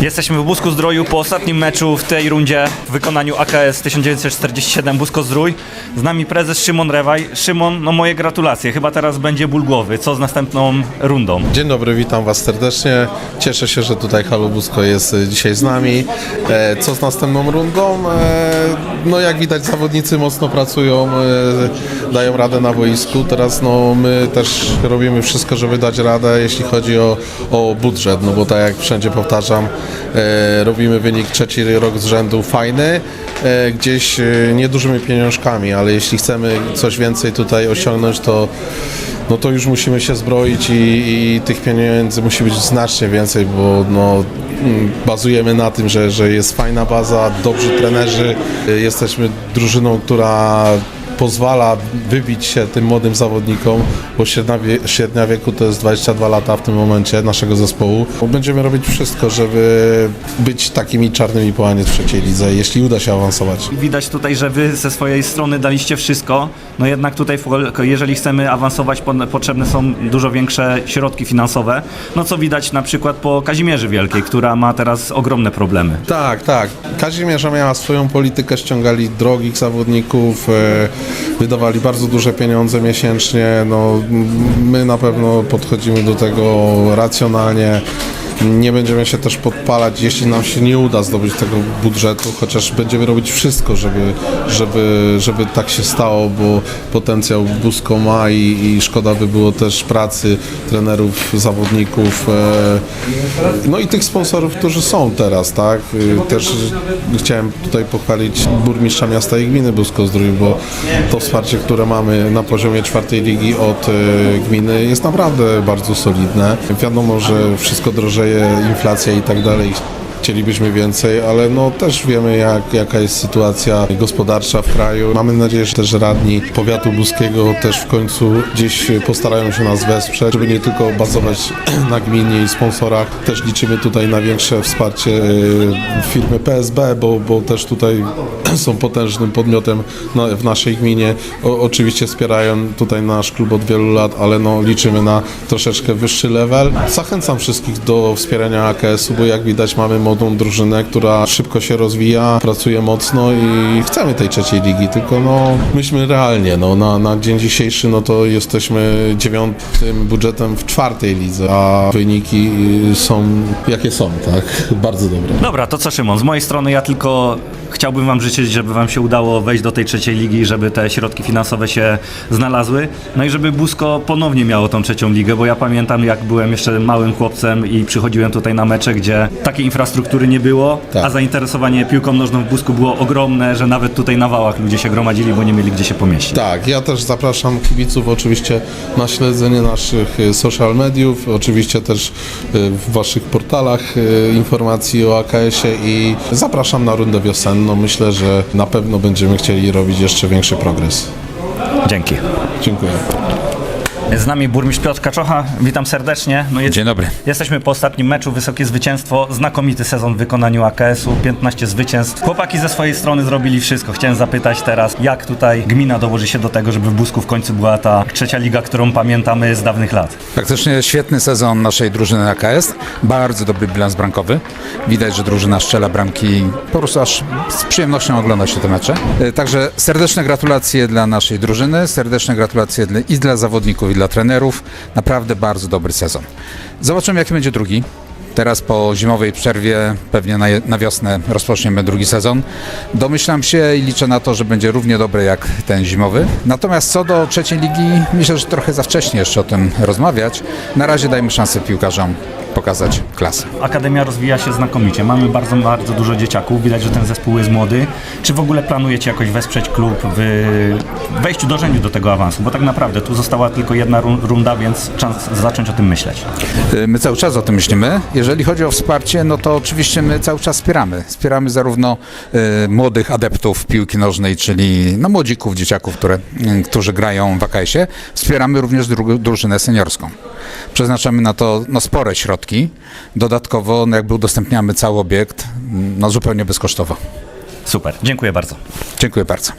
Jesteśmy w Busku Zdroju po ostatnim meczu w tej rundzie w wykonaniu AKS 1947 Busko Zdrój. Z nami prezes Szymon Rewaj. Szymon, no moje gratulacje. Chyba teraz będzie ból głowy. Co z następną rundą? Dzień dobry, witam Was serdecznie. Cieszę się, że tutaj Halo Busko jest e, dzisiaj z nami. E, Co z następną rundą? E, No jak widać zawodnicy mocno pracują, dają radę na boisku. Teraz no, my też robimy wszystko, żeby dać radę, jeśli chodzi o, o budżet, no bo tak jak wszędzie powtarzam, robimy wynik trzeci rok z rzędu fajny, e, gdzieś e, niedużymi pieniążkami, ale jeśli chcemy coś więcej tutaj osiągnąć, to no to już musimy się zbroić i, i tych pieniędzy musi być znacznie więcej, bo no, mm, bazujemy na tym, że, że jest fajna baza, dobrzy trenerzy, jesteśmy drużyną, która pozwala wybić się tym młodym zawodnikom, bo średnia, wie, średnia wieku to jest 22 lata w tym momencie naszego zespołu. Będziemy robić wszystko, żeby być takimi czarnymi połanie w trzeciej lidze, jeśli uda się awansować. Widać tutaj, że wy ze swojej strony daliście wszystko. No jednak tutaj, jeżeli chcemy awansować, po- potrzebne są dużo większe środki finansowe. No co widać na przykład po Kazimierzy Wielkiej, która ma teraz ogromne problemy. Tak, tak. Kazimierza miała swoją politykę, ściągali drogich zawodników, e, wydawali bardzo duże pieniądze miesięcznie. No, my na pewno podchodzimy do tego racjonalnie. Nie będziemy się też podpalać, jeśli nam się nie uda zdobyć tego budżetu, chociaż będziemy robić wszystko, żeby, żeby, żeby tak się stało, bo potencjał Busko ma i, i szkoda by było też pracy trenerów, zawodników, e, no i tych sponsorów, którzy są teraz, tak? Y, Też chciałem tutaj pochwalić burmistrza miasta i gminy Busko-Zdrój, bo to wsparcie, które mamy na poziomie czwartej ligi od e, gminy jest naprawdę bardzo solidne. Wiadomo, że wszystko drożeje, inflacja i tak dalej. Chcielibyśmy więcej, ale no też wiemy jak, jaka jest sytuacja gospodarcza w kraju. Mamy nadzieję, że też radni powiatu buskiego też w końcu gdzieś postarają się nas wesprzeć, żeby nie tylko bazować na gminie i sponsorach. Też liczymy tutaj na większe wsparcie e, firmy PSB, bo, bo też tutaj są potężnym podmiotem w naszej gminie. O, oczywiście wspierają tutaj nasz klub od wielu lat, ale no liczymy na troszeczkę wyższy level. Zachęcam wszystkich do wspierania AKS-u, bo jak widać mamy młodą drużynę, która szybko się rozwija, pracuje mocno i chcemy tej trzeciej ligi, tylko no myślmy realnie, no na, na dzień dzisiejszy no to jesteśmy dziewiątym budżetem w czwartej lidze, a wyniki są jakie są, tak? Bardzo dobre. Dobra, to co Szymon, z mojej strony ja tylko chciałbym wam życzyć, żeby wam się udało wejść do tej trzeciej ligi, żeby te środki finansowe się znalazły, no i żeby Busko ponownie miało tą trzecią ligę, bo ja pamiętam jak byłem jeszcze małym chłopcem i przychodziłem tutaj na mecze, gdzie takiej infrastruktury nie było, Tak. a zainteresowanie piłką nożną w Busku było ogromne, że nawet tutaj na wałach ludzie się gromadzili, bo nie mieli gdzie się pomieścić. Tak, ja też zapraszam kibiców oczywiście na śledzenie naszych y, social mediów, oczywiście też y, w waszych portalach y, informacji o AKS-ie i zapraszam na rundę wiosenną. Myślę, że na pewno będziemy chcieli robić jeszcze większy progres. Dzięki. Dziękuję. Z nami burmistrz Piotr Kaczocha, witam serdecznie. No jest, Dzień dobry. Jesteśmy po ostatnim meczu, wysokie zwycięstwo, znakomity sezon w wykonaniu AKS-u, 15 zwycięstw. Chłopaki ze swojej strony zrobili wszystko. Chciałem zapytać teraz, jak tutaj gmina dołoży się do tego, żeby w Busku w końcu była ta trzecia liga, którą pamiętamy z dawnych lat. Faktycznie świetny sezon naszej drużyny AKS. Bardzo dobry bilans bramkowy. Widać, że drużyna strzela bramki. Po prostu aż z przyjemnością ogląda się te mecze. E, Także serdeczne gratulacje dla naszej drużyny, serdeczne gratulacje i dla zawodników, i dla trenerów. Naprawdę bardzo dobry sezon. Zobaczymy, jaki będzie drugi. Teraz po zimowej przerwie, pewnie na, na wiosnę rozpoczniemy drugi sezon. Domyślam się i liczę na to, że będzie równie dobry jak ten zimowy. Natomiast co do trzeciej ligi, myślę, że trochę za wcześnie jeszcze o tym rozmawiać. Na razie dajmy szansę piłkarzom pokazać klasę. Akademia rozwija się znakomicie. Mamy bardzo, bardzo dużo dzieciaków. Widać, że ten zespół jest młody. Czy w ogóle planujecie jakoś wesprzeć klub w wejściu, dążeniu do tego awansu? Bo tak naprawdę tu została tylko jedna run- runda, więc czas zacząć o tym myśleć. Y, My cały czas o tym myślimy. Jeżeli chodzi o wsparcie, no to oczywiście my cały czas wspieramy. Wspieramy zarówno y, młodych adeptów piłki nożnej, czyli no, młodzików, dzieciaków, które, y, którzy grają w AKS-ie. Wspieramy również dru- drużynę seniorską. Przeznaczamy na to no, spore środki. Dodatkowo no, jakby udostępniamy cały obiekt no, zupełnie bezkosztowo. Super, dziękuję bardzo. Dziękuję bardzo.